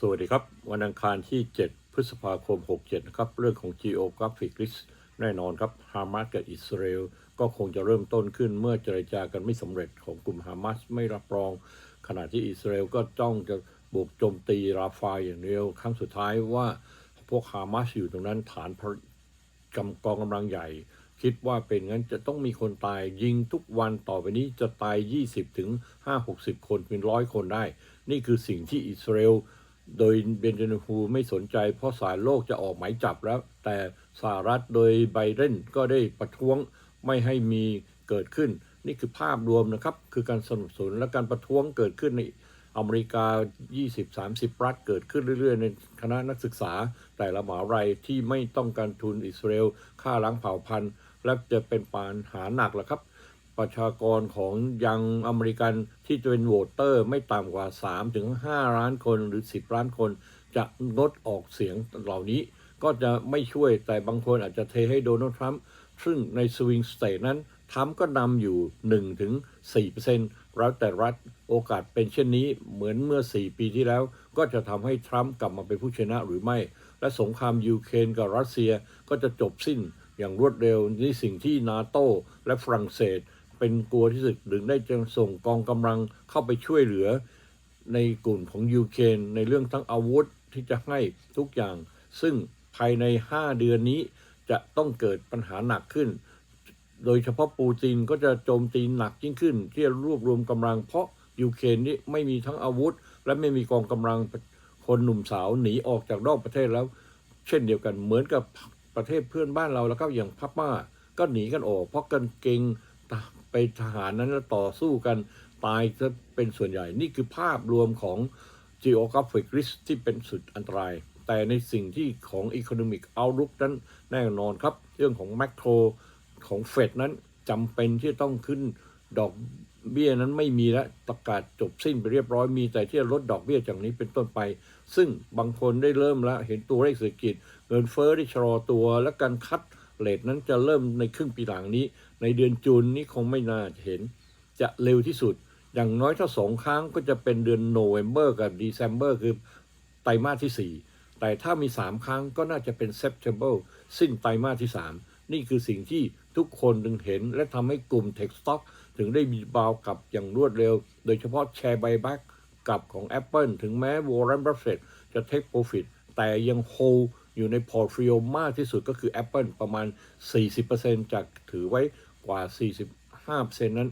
สวัสดีครับ วันอังคารที่ 7 พฤษภาคม 67 นะครับ เรื่องของ Geographic List แน่นอนครับฮามาสกับอิสราเอลก็คงจะเริ่มต้นขึ้นเมื่อเจรจากันไม่สำเร็จของกลุ่มฮามาสไม่รับรอง ขณะที่อิสราเอลก็จ้องจะบุกโจมตีราฟาอย่างเดียว ครั้งสุดท้ายว่าพวกฮามาสอยู่ตรงนั้นฐานกำกองกำลังใหญ่ คิดว่าเป็นงั้นจะต้องมีคนตายยิงทุกวันต่อไปนี้จะตาย 20ถึง5-60 คนเป็นร้อยคนได้ นี่คือสิ่งที่อิสราเอล โดยเบนจามินฮูไม่สนใจเพราะสารโลกจะออกหมายจับแล้ว แต่สหรัฐโดยไบเดนก็ได้ประท้วงไม่ให้มีเกิดขึ้น นี่คือภาพรวมนะครับ คือการสนับสนุนและการประท้วงเกิดขึ้นในอเมริกา 20-30 รัฐเกิดขึ้นเรื่อย ๆ ในคณะนักศึกษา แต่ละมหาวิทยาลัยที่ไม่ต้องการทุนอิสราเอลฆ่าล้างเผ่าพันธุ์ และจะเป็นปัญหาหนักแหละครับ ประชากรของยังอเมริกันที่จะเป็นโหวตเตอร์ไม่ต่ำกว่า 3 ถึง 5 ล้านคนหรือ 10 ล้านคน จะงดออกเสียงเหล่านี้ ก็จะไม่ช่วยแต่บางคนอาจจะเทให้โดนัลด์ทรัมป์ซึ่งในสวิงสเตทนั้นทรัมป์ก็นำอยู่1ถึง4%แล้วแต่รัฐโอกาสเป็นเช่นนี้เหมือนเมื่อ 4 ปีที่แล้ว ก็จะทำให้ทรัมป์กลับมาเป็นผู้ชนะหรือไม่ และสงครามยูเครนกับรัสเซียก็จะจบสิ้นอย่างรวดเร็วนี่สิ่งที่นาโตและฝรั่งเศส เป็นกลัวที่สุดถึงได้จะส่งกองกำลังเข้าไปช่วยเหลือในกลุ่มของยูเครนในเรื่องทั้งอาวุธที่จะให้ทุกอย่าง ซึ่งภายใน 5 เดือนนี้จะต้องเกิดปัญหาหนักขึ้น โดยเฉพาะปูตินก็จะโจมตีหนักยิ่งขึ้น ที่จะรวบรวมกำลังเพราะยูเครนนี่ไม่มีทั้งอาวุธ และไม่มีกองกำลังคนหนุ่มสาวหนีออกจากนอกประเทศแล้ว เช่นเดียวกันเหมือนกับประเทศเพื่อนบ้านเราแล้วก็อย่างพม่าก็หนีกันออก เพราะกันเกง ไปทหารนั้นต่อสู้กันตายจะเป็นส่วนใหญ่ นี่คือภาพรวมของ geographic risk ที่เป็นสุดอันตราย แต่ในสิ่งที่ของ economic outlook นั้นแน่นอนครับ เรื่องของ macro ของเฟดนั้นจำเป็นที่ต้องขึ้นดอกเบี้ยนั้นไม่มีแล้วประกาศจบสิ้นไปเรียบร้อยมีแต่ที่จะลดดอกเบี้ยจากนี้เป็นต้นไป ซึ่งบางคนได้เริ่มแล้ว เห็นตัวเลขเศรษฐกิจ เงินเฟ้อได้ชะลอตัว และการคัดเลทนั้นจะเริ่มในครึ่งปีหลังนี้ ในเดือนจูนนี้คงไม่น่าจะเห็น จะเร็วที่สุด อย่างน้อยถ้าสองครั้งก็จะเป็นเดือนโนเวม ber กับ December คือไตรมาสที่ 4 แต่ถ้ามี 3 ครั้งก็น่าจะเป็น September สิ้นไตรมาสที่ 3 นี่คือสิ่งที่ทุกคนถึงเห็นและทำให้กลุ่ม Tech Stock ถึงได้มีบาวกลับอย่างรวดเร็ว โดยเฉพาะแชร์ไบแบ็กกับของ Apple ถึงแม้ Warren Buffett จะ take profit แต่ยังโฮอยู่ในพอร์ตโฟลิโอมากที่สุดก็คือ Apple ประมาณ 40%จากถือไว้ กว่า 45%นั้น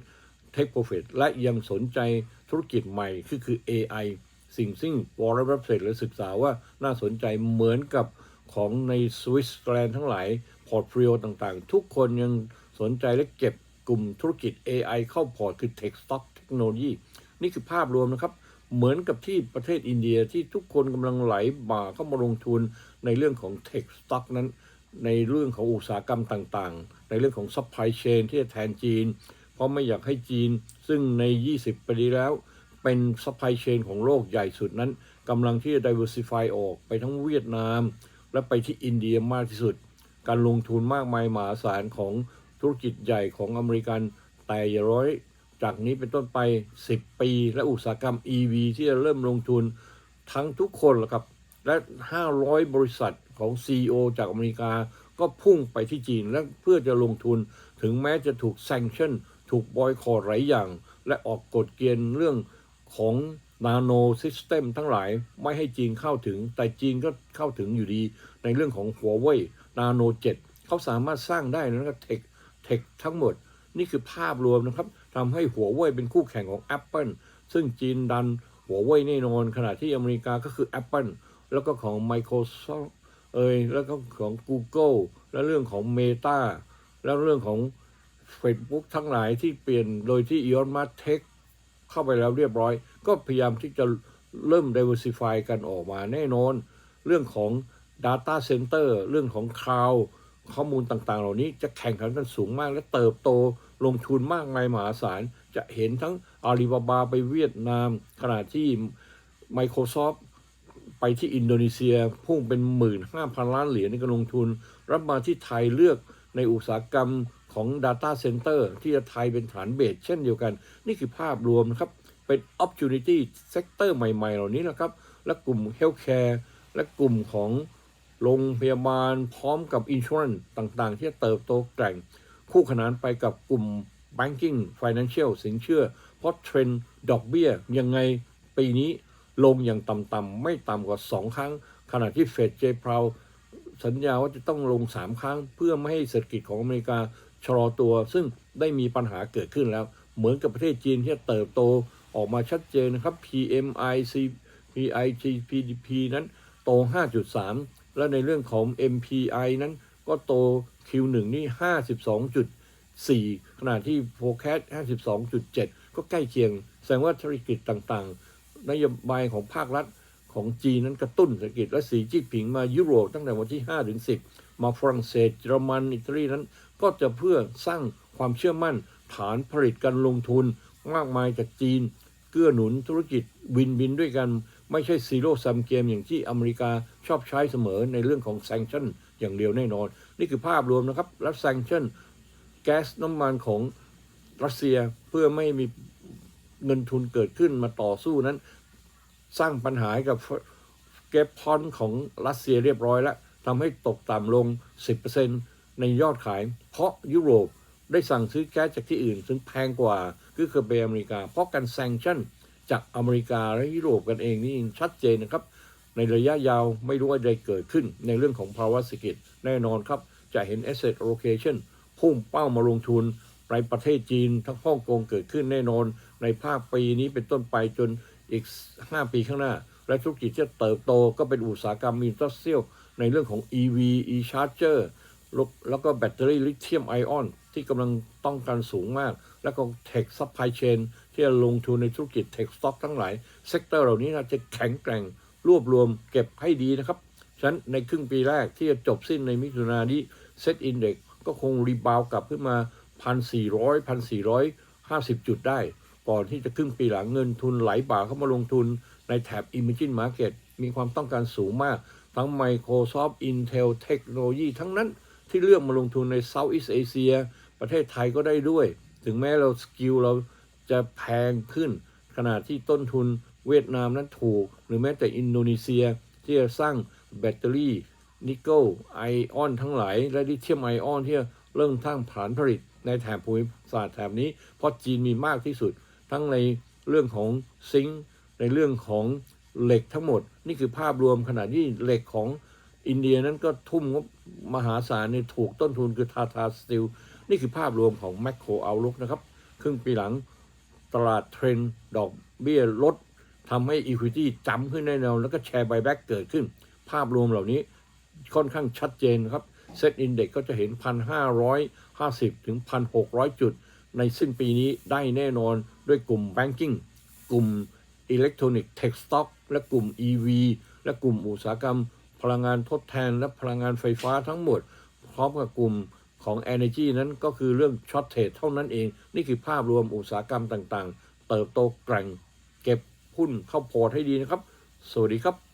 take profit และยังสนใจธุรกิจใหม่คือคือ AI สิ่งซึ่ง Warren Buffett เลยศึกษาว่าน่าสนใจเหมือนกับของในสวิตเซอร์แลนด์ทั้งหลายพอร์ตฟิโอต่างๆ ทุกคนยังสนใจและเก็บกลุ่มธุรกิจ AI เข้าพอร์ตคือ Tech Stock Technology นี่คือภาพรวมนะครับ เหมือนกับที่ประเทศอินเดียที่ทุกคนกำลังไหลบ่าเข้ามาลงทุนในเรื่องของ Tech Stock นั้น ในเรื่องของอุตสาหกรรมต่างๆ ในเรื่องของ supply chain ที่จะแทนจีน เพราะไม่อยากให้จีน ซึ่งใน 20 ปีแล้ว เป็น supply chain ของโลกใหญ่สุดนั้นกำลังที่จะ diversify ออกไปทั้งเวียดนาม และไปที่อินเดียมากที่สุด การลงทุนมากมายมหาศาลของธุรกิจใหญ่ของอเมริกันแต่อย่าร้อยจากนี้เป็นต้นไป 10 ปี และอุตสาหกรรม EV ที่จะเริ่มลงทุนทั้งทุกคนละครับ และ 500 บริษัทของ CEO จากอเมริกา ก็พุ่งไปที่จีนและเพื่อจะลงทุนถึงแม้จะถูก sanction ถูกบอยคอรหลายอย่าง และออกกฎเกณฑ์เรื่องของนาโนซิสเต็มทั้งหลายไม่ให้จีนเข้าถึง แต่จีนก็เข้าถึงอยู่ดี ในเรื่องของหัวเว่ยนาโนเจ็ดเขาสามารถสร้างได้นะครับเทคเทคทั้งหมด นี่คือภาพรวมนะครับทำให้หัวเว่ยเป็นคู่แข่งของ Apple ซึ่งจีนดันหัวเว่ยแน่นอนขณะที่อเมริกาก็คือ Apple แล้วก็ของ Microsoft เอยแล้วก็ของ Google และเรื่องของ Meta แล้วเรื่องของ Facebook ทั้งหลายที่เปลี่ยนโดยที่ Elon Musk เทคเข้าไปแล้วเรียบร้อย ก็พยายามที่จะเริ่ม diversify กันออกมาแน่นอน เรื่องของ Data Center เรื่องของ Cloud ข้อมูลต่างๆ เหล่านี้จะแข่งขันกันสูงมากและเติบโตลงทุนมากมายมหาศาล จะเห็นทั้งอาลีบาบาไปเวียดนาม ขณะที่ Microsoft ไปที่อินโดนีเซียพุ่งเป็นหมื่นห้าพันล้านเหรียญในการลงทุน รับมาที่ไทยเลือกในอุตสาหกรรมของ Data Center ที่จะไทยเป็นฐานเบสเช่นเดียวกัน นี่คือภาพรวมนะครับ เป็น opportunity sector ใหม่ ๆ เหล่านี้นะครับ และกลุ่ม healthcare และกลุ่มของโรงพยาบาลพร้อมกับ insurance ต่างๆ ที่จะเติบโตแกร่ง คู่ขนานไปกับกลุ่ม banking financial สินเชื่อ เพราะเทรนด์ดอกเบี้ยยังไงปีนี้ ลงอย่างต่ำๆไม่ต่ำกว่า 2 ครั้ง ขณะที่เฟดเจพาวสัญญาว่าจะต้องลง 3 ครั้ง เพื่อไม่ให้เศรษฐกิจของอเมริกาชะลอตัว ซึ่งได้มีปัญหาเกิดขึ้นแล้ว เหมือนกับประเทศจีนที่เติบโตออกมาชัดเจนนะครับ PMI CPI GDP นั้นโต 5.3 และในเรื่องของ MPI นั้นก็โต Q1 นี่ 52.4 ขณะที่ forecast 52.7 ก็ใกล้เคียง แสดงว่าธุรกิจต่างๆ นโยบายของภาครัฐของจีนนั้นกระตุ้นเศรษฐกิจและสีจิ้ผิงมายุโรปตั้งแต่วันที่ 5 ถึง 10 มาฝรั่งเศสเยอรมันอิตาลีนั้น ก็จะเพื่อสร้างความเชื่อมั่น ฐานผลิตการลงทุนมากมายจากจีน เกื้อหนุนธุรกิจวินวินด้วยกัน ไม่ใช่ซีโร่ซัมเกมอย่างที่อเมริกาชอบใช้เสมอในเรื่องของแซงชั่นอย่างเดียวแน่นอน นี่คือภาพรวมนะครับและแซงชั่นแก๊สน้ำมันของรัสเซียเพื่อไม่มี เงินทุนเกิดขึ้นมาต่อสู้นั้น สร้างปัญหาให้กับเก็บพอนของรัสเซียเรียบร้อยแล้วทำให้ตกต่ำลง 10%ในยอดขาย เพราะยุโรปได้สั่งซื้อแก๊สจากที่อื่น ซึ่งแพงกว่าก็คือเบอเมริกา เพราะการแซงชั่นจากอเมริกาและยุโรปกันเองนี่ชัดเจนนะครับ ในระยะยาวไม่รู้ว่าใดเกิดขึ้นในเรื่องของภาวะเศรษฐกิจแน่นอนครับ จะเห็น asset allocation พุ่งเป้ามาลงทุนในประเทศจีน ทั้งฮ่องกงเกิดขึ้นแน่นอน ในภาคปีนี้เป็นต้นไปจนอีก 5 ปีข้างหน้า และธุรกิจที่จะเติบโตก็เป็นอุตสาหกรรมอินดัสเทรียลในเรื่องของ EV e-charger แล้วแล้วก็แบตเตอรี่ลิเธียมไอออน ที่กำลังต้องการสูงมาก แล้วก็เทคซัพพลายเชนที่จะลงทุนในธุรกิจเทคสต็อกทั้งหลาย เซกเตอร์เหล่านี้นะจะแข็งแกร่งรวบรวมเก็บให้ดีนะครับ ฉะนั้นในครึ่งปีแรกที่จะจบสิ้นในมิถุนายนนี้เซ็ตอินเด็กก็คงรีบาวกลับขึ้นมา 1,400 1,450 จุดได้ ก่อนที่จะครึ่งปีหลังเงินทุนไหลบ่าเข้ามาลงทุนในแถบ Emerging Market มีความต้องการสูงมาก ทั้ง Microsoft Intel เทคโนโลยีทั้งนั้นที่เลือกมาลงทุนใน Southeast Asia ประเทศไทยก็ได้ด้วย ถึงแม้เราสกิลเราจะแพงขึ้น ขณะที่ต้นทุนเวียดนามนั้นถูก หรือแม้แต่อินโดนีเซียที่จะสร้างแบตเตอรี่นิกเกิลไอออนทั้งหลาย และลิเธียมไอออนที่เริ่มทั้งผานผลิตในแถบภูมิศาสตร์แถบนี้ เพราะจีนมีมากที่สุด ทั้งในเรื่องของซิงค์ในเรื่องของเหล็กทั้งหมด นี่คือภาพรวมขณะที่เหล็กของอินเดียนั้นก็ทุ่มงบมหาศาลในถูกต้นทุนคือทาทาสตีลนี่คือภาพรวมของแมคโครเอาลุกนะครับ ครึ่งปีหลังตลาดเทรนด์ดอกเบี้ยลดทำให้ Equity จำขึ้นแน่นอนแล้วก็แชร์ Buyback เกิดขึ้น ภาพรวมเหล่านี้ค่อนข้างชัดเจนครับเซ็ตอินเด็กก็จะเห็น 1,550 ถึง 1,600 จุด ในสิ้นปีนี้ได้แน่นอนด้วยกลุ่ม Banking กลุ่มอิเล็กทรอนิกส์เทคสต็อกและกลุ่ม EV และกลุ่มอุตสาหกรรม พลังงานทดแทนและพลังงานไฟฟ้าทั้งหมด พร้อมกับกลุ่มของ Energy นั้นก็คือเรื่องช็อตเทรดเท่านั้นเอง นี่คือภาพรวมอุตสาหกรรมต่างๆ เติบโตแกร่ง เก็บหุ้นเข้าพอร์ตให้ดีนะครับ สวัสดีครับ